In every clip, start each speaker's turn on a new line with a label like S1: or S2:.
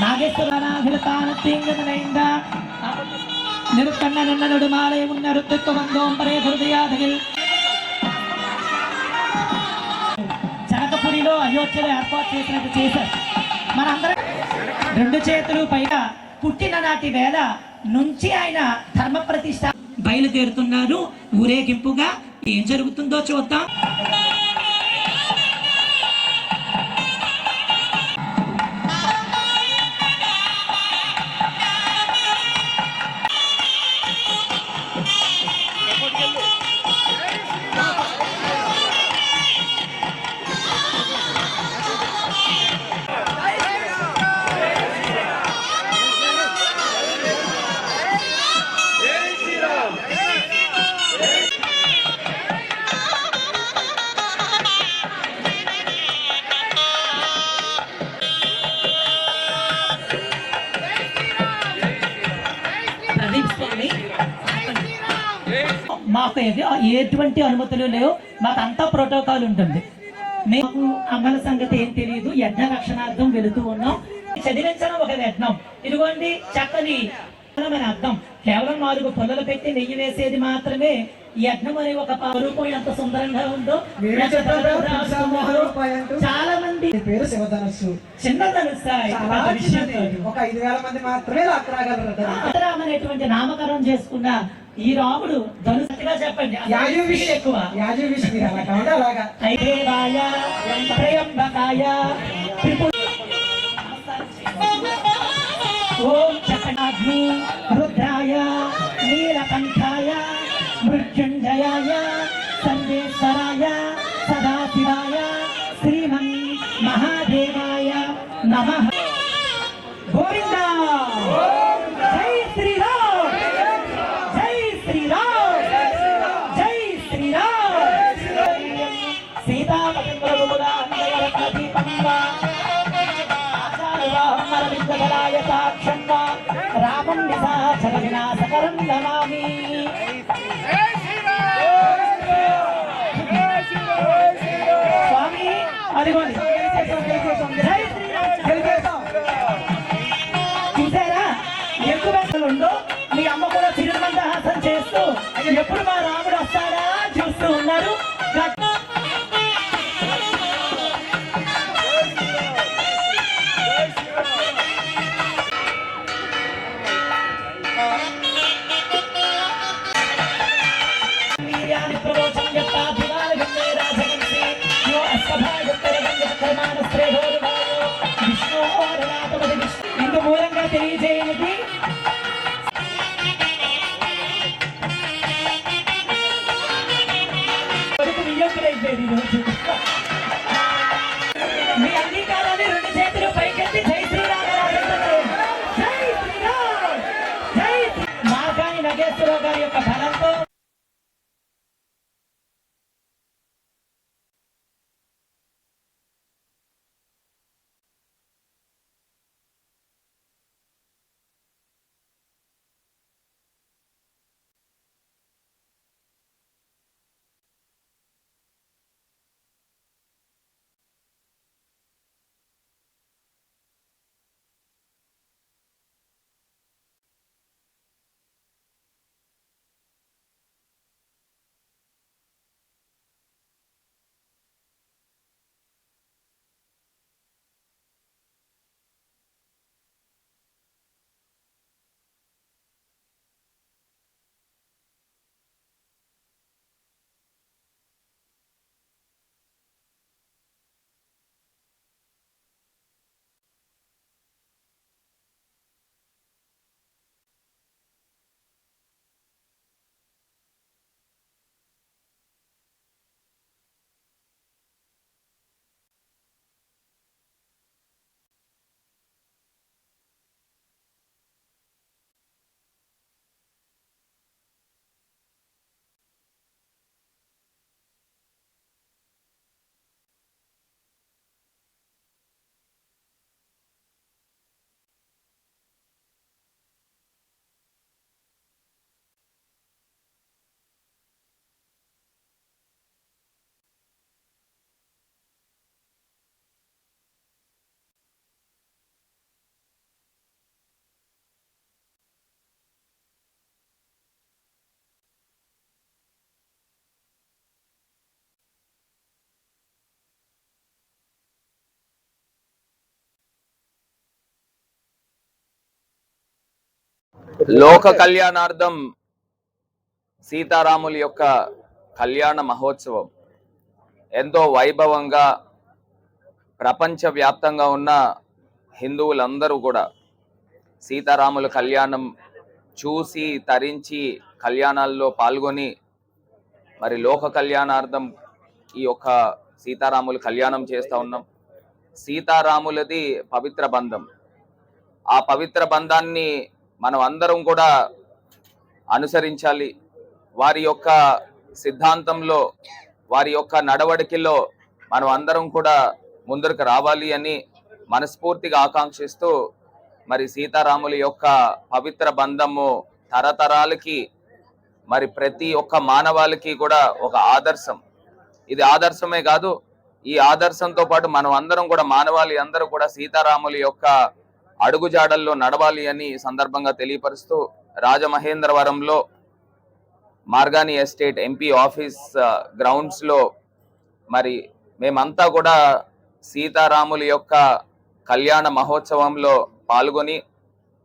S1: நாகேஸ்வரனாகிருத்தானத்தீங்கு நினைந்த நிறுத்தண்ண நின்ன நெடுமாலை முன்னெடுத்துக்கு வந்தோம் பரே హృదయాదగిల్ జనకపురిలో అయోధ్యలో ఏర్పాటు చేసినట్టు చేశారు మనందరం రెండు చేతులు పైగా పుట్టిన నాటి వేళ నుంచి ఆయన ధర్మ ప్రతిష్ట బయలుదేరుతున్నారు ఊరేగింపుగా ఏం జరుగుతుందో చూద్దాం. మాకు ఎటువంటి అనుమతులు లేవు. మాకు అంతా ప్రోటోకాల్ ఉంటుంది. మేము అమల సంగతి ఏం తెలియదు యజ్ఞ రక్షణార్థం వెళుతూ ఉన్నాం. చదివించడం ఒక యజ్ఞం. ఇదిగోండి చక్కని మన అర్థం. కేవలం నాలుగు పొలలు పెట్టి నెయ్యి వేసేది మాత్రమే ఈ యజ్ఞం అనే ఒక రూపం ఎంత సుందరంగా ఉందో. చాలా మంది
S2: పేరు శివధనస్సు.
S1: చిన్న
S2: చిన్నది. ఒక ఐదు వేల మంది మాత్రమే.
S1: రామ అనేటువంటి నామకరణం చేసుకున్న ఈ రాముడు ధనుసతిగా చెప్పండి. ఎక్కువ. ఓం చకటాగ్ని రుద్రాయ నీలకంఠాయ మృత్యుంజయాయ సర్వేశ్వరాయ సదాశివాయ శ్రీమన్ మహాదేవాయ నమ. గోవిందా! సీతాపతింద్రగులాయ సాక్షం వా. రామం నిశాచర వినాశకరం నమామి. స్వామి అదిగోండి. చూసారా ఎక్కువ ఉందో మీ అమ్మ కూడా చిరుమందహాసం చేస్తూ ఎప్పుడు మా రాముడు మీ అంగీకారాన్ని రెండు చేతులు పైకెత్తి జై జై శ్రీరామ్. నగేశ్వరరావు గారి యొక్క బలంతో
S3: లోక కళ్యాణార్థం సీతారాముల యొక్క కళ్యాణ మహోత్సవం. ఎంతో వైభవంగా ప్రపంచవ్యాప్తంగా ఉన్న హిందువులందరూ కూడా సీతారాముల కళ్యాణం చూసి తరించి కళ్యాణాల్లో పాల్గొని మరి లోక కళ్యాణార్థం ఈ యొక్క సీతారాములు కళ్యాణం చేస్తూ ఉన్నాం. సీతారాములది పవిత్ర బంధం. ఆ పవిత్ర బంధాన్ని మనం అందరం కూడా అనుసరించాలి. వారి యొక్క సిద్ధాంతంలో వారి యొక్క నడవడికలో మనం అందరం కూడా ముందరకు రావాలి అని మనస్ఫూర్తిగా ఆకాంక్షిస్తూ మరి సీతారాముల యొక్క పవిత్ర బంధము తరతరాలకి మరి ప్రతి ఒక్క మానవాళికి కూడా ఒక ఆదర్శం. ఇది ఆదర్శమే కాదు ఈ ఆదర్శంతో పాటు మనం అందరం కూడా మానవాళి అందరూ కూడా సీతారాముల యొక్క అడుగుజాడల్లో నడవాలి అని సందర్భంగా తెలియపరుస్తూ రాజమహేంద్రవరంలో మార్గాని ఎస్టేట్ ఎంపీ ఆఫీస్ గ్రౌండ్స్లో మరి మేమంతా కూడా సీతారాముల యొక్క కళ్యాణ మహోత్సవంలో పాల్గొని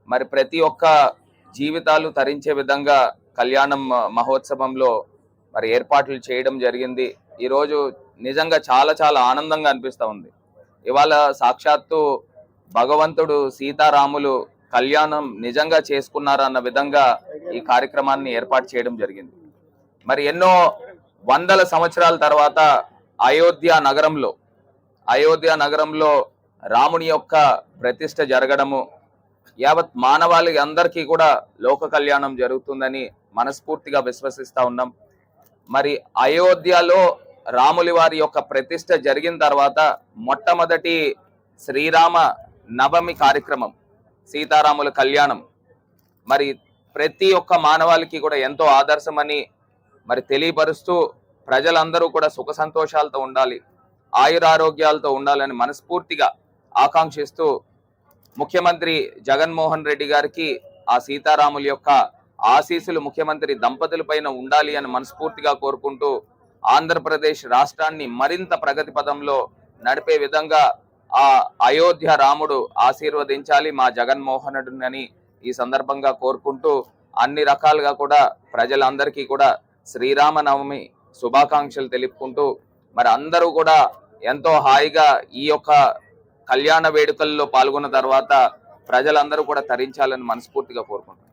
S3: మరి ప్రతి ఒక్క జీవితాలు తరించే విధంగా కళ్యాణం మహోత్సవంలో మరి ఏర్పాట్లు చేయడం జరిగింది. ఈరోజు నిజంగా చాలా చాలా ఆనందంగా అనిపిస్తూ ఉంది. ఇవాళ సాక్షాత్తు భగవంతుడు సీతారాములు కళ్యాణం నిజంగా చేసుకున్నారన్న విధంగా ఈ కార్యక్రమాన్ని ఏర్పాటు చేయడం జరిగింది. మరి ఎన్నో వందల సంవత్సరాల తర్వాత అయోధ్య నగరంలో అయోధ్య నగరంలో రాముని యొక్క ప్రతిష్ట జరగడము యావత్ మానవాళి అందరికీ కూడా లోక కళ్యాణం జరుగుతుందని మనస్ఫూర్తిగా విశ్వసిస్తూ ఉన్నాం. మరి అయోధ్యలో రాములి వారి యొక్క ప్రతిష్ట జరిగిన తర్వాత మొట్టమొదటి శ్రీరామ నవమి కార్యక్రమం సీతారాముల కళ్యాణం. మరి ప్రతి ఒక్క మానవాళికి కూడా ఎంతో ఆదర్శమని మరి తెలియపరుస్తూ ప్రజలందరూ కూడా సుఖ సంతోషాలతో ఉండాలి ఆయురారోగ్యాలతో ఉండాలని మనస్ఫూర్తిగా ఆకాంక్షిస్తూ ముఖ్యమంత్రి జగన్మోహన్ రెడ్డి గారికి ఆ సీతారాముల యొక్క ఆశీస్సులు ముఖ్యమంత్రి దంపతుల పైన ఉండాలి అని మనస్ఫూర్తిగా కోరుకుంటూ ఆంధ్రప్రదేశ్ రాష్ట్రాన్ని మరింత ప్రగతి పదంలో నడిపే విధంగా ఆ అయోధ్య రాముడు ఆశీర్వదించాలి మా జగన్మోహనుడునని ఈ సందర్భంగా కోరుకుంటూ అన్ని రకాలుగా కూడా ప్రజలందరికీ కూడా శ్రీరామనవమి శుభాకాంక్షలు తెలుపుకుంటూ మరి అందరూ కూడా ఎంతో హాయిగా ఈ యొక్క కళ్యాణ వేడుకల్లో పాల్గొన్న తర్వాత ప్రజలందరూ కూడా తరించాలని మనస్ఫూర్తిగా కోరుకుంటున్నాను